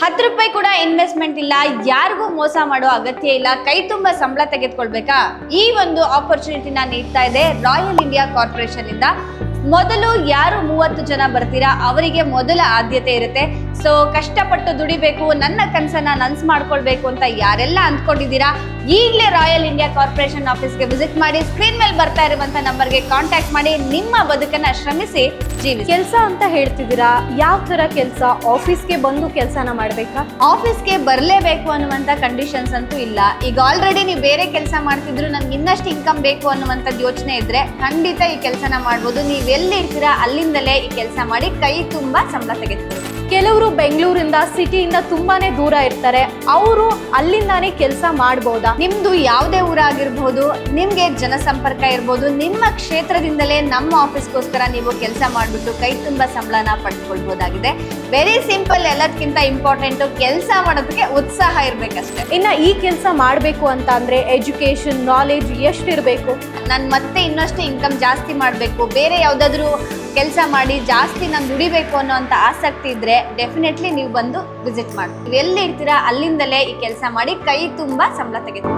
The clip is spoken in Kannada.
ಹತ್ತು ರೂಪಾಯಿ ಕೂಡ ಇನ್ವೆಸ್ಟ್ಮೆಂಟ್ ಇಲ್ಲ. ಯಾರಿಗೂ ಮೋಸ ಮಾಡೋ ಅಗತ್ಯ ಇಲ್ಲ. ಕೈ ತುಂಬ ಸಂಬಳ ತೆಗೆದುಕೊಳ್ಬೇಕಾ? ಈ ಒಂದು ಆಪರ್ಚುನಿಟಿನ ನೀಡ್ತಾ ಇದೆ ರಾಯಲ್ ಇಂಡಿಯಾ ಕಾರ್ಪೊರೇಷನ್ ಇಂದ. ಮೊದಲು ಯಾರು ಮೂವತ್ತು ಜನ ಬರ್ತೀರಾ? ಅವರಿಗೆ ಮೊದಲ ಆದ್ಯತೆ ಇರುತ್ತೆ. ಸೊ ಕಷ್ಟಪಟ್ಟು ದುಡಿಬೇಕು ನನ್ನ ಕನಸನ್ನ ನನ್ಸ್ ಮಾಡ್ಕೊಳ್ಬೇಕು ಅಂತ ಯಾರೆಲ್ಲ ಅಂದ್ಕೊಂಡಿದ್ದೀರಾ ಈಗಲೇ ರಾಯಲ್ ಇಂಡಿಯಾ ಕಾರ್ಪೊರೇಷನ್ ಆಫೀಸ್ಗೆ ವಿಸಿಟ್ ಮಾಡಿ ಸ್ಕ್ರೀನ್ ಮೇಲೆ ಬರ್ತಾ ಇರುವಂತ ನಂಬರ್ಗೆ ಕಾಂಟ್ಯಾಕ್ಟ್ ಮಾಡಿ ನಿಮ್ಮ ಬದುಕನ್ನ ಶ್ರಮಿಸಿ ಜೀವಿ ಕೆಲಸ ಅಂತ ಹೇಳ್ತಿದ್ದೀರಾ? ಯಾವ ತರ ಕೆಲಸ? ಆಫೀಸ್ಗೆ ಬಂದು ಕೆಲಸನ ಮಾಡ್ಬೇಕಾ? ಆಫೀಸ್ಗೆ ಬರಲೇಬೇಕು ಅನ್ನುವಂಥ ಕಂಡೀಷನ್ಸ್ ಅಂತೂ ಇಲ್ಲ. ಈಗ ಆಲ್ರೆಡಿ ನೀವು ಬೇರೆ ಕೆಲಸ ಮಾಡ್ತಿದ್ರು ನನ್ಗೆ ಇನ್ನಷ್ಟು ಇನ್ಕಮ್ ಬೇಕು ಅನ್ನುವಂಥದ್ದು ಯೋಚನೆ ಇದ್ರೆ ಖಂಡಿತ ಈ ಕೆಲಸನ ಮಾಡ್ಬೋದು. ನೀವು ಎಲ್ಲಿ ಇರ್ತೀರಾ ಅಲ್ಲಿಂದಲೇ ಈ ಕೆಲಸ ಮಾಡಿ ಕೈ ತುಂಬ ಸಂಬಳ ತೆಗೆದುಕೊಳ್ಳಿ. ಕೆಲವರು ಬೆಂಗಳೂರಿಂದ, ಸಿಟಿಯಿಂದ ತುಂಬಾನೇ ದೂರ ಇರ್ತಾರೆ. ಅವರು ಅಲ್ಲಿಂದಾನೇ ಕೆಲಸ ಮಾಡ್ಬೋದಾ? ನಿಮ್ದು ಯಾವುದೇ ಊರಾಗಿರ್ಬೋದು, ನಿಮ್ಗೆ ಜನಸಂಪರ್ಕ ಇರ್ಬೋದು, ನಿಮ್ಮ ಕ್ಷೇತ್ರದಿಂದಲೇ ನಮ್ಮ ಆಫೀಸ್ಗೋಸ್ಕರ ನೀವು ಕೆಲಸ ಮಾಡಿಬಿಟ್ಟು ಕೈ ತುಂಬ ಸಂಬಳನ ಪಡ್ಕೊಳ್ಬಹುದಾಗಿದೆ ವೆರಿ ಸಿಂಪಲ್ ಎಲ್ಲದಕ್ಕಿಂತ ಇಂಪಾರ್ಟೆಂಟ್ ಕೆಲಸ ಮಾಡೋದಕ್ಕೆ ಉತ್ಸಾಹ ಇರ್ಬೇಕಷ್ಟೇ. ಇನ್ನ ಈ ಕೆಲಸ ಮಾಡಬೇಕು ಅಂತ ಅಂದ್ರೆ ಎಜುಕೇಶನ್ ನಾಲೆಜ್ ಎಷ್ಟಿರಬೇಕು? ನಾನು ಮತ್ತೆ ಇನ್ನಷ್ಟು ಇನ್ಕಮ್ ಜಾಸ್ತಿ ಮಾಡಬೇಕು. ಬೇರೆ ಯಾವುದಾದ್ರೂ ಕೆಲಸ ಮಾಡಿ ಜಾಸ್ತಿ ನಾನು ದುಡಿಬೇಕು ಅನ್ನೋಂಥ ಆಸಕ್ತಿ ಇದ್ದರೆ ಡೆಫಿನೆಟ್ಲಿ ನೀವು ಬಂದು ವಿಸಿಟ್ ಮಾಡಿ ನೀವು ಎಲ್ಲಿ ಇರ್ತೀರಾ ಅಲ್ಲಿಂದಲೇ ಈ ಕೆಲಸ ಮಾಡಿ ಕೈ ತುಂಬ ಸಂಬಳ ತೆಗೆದು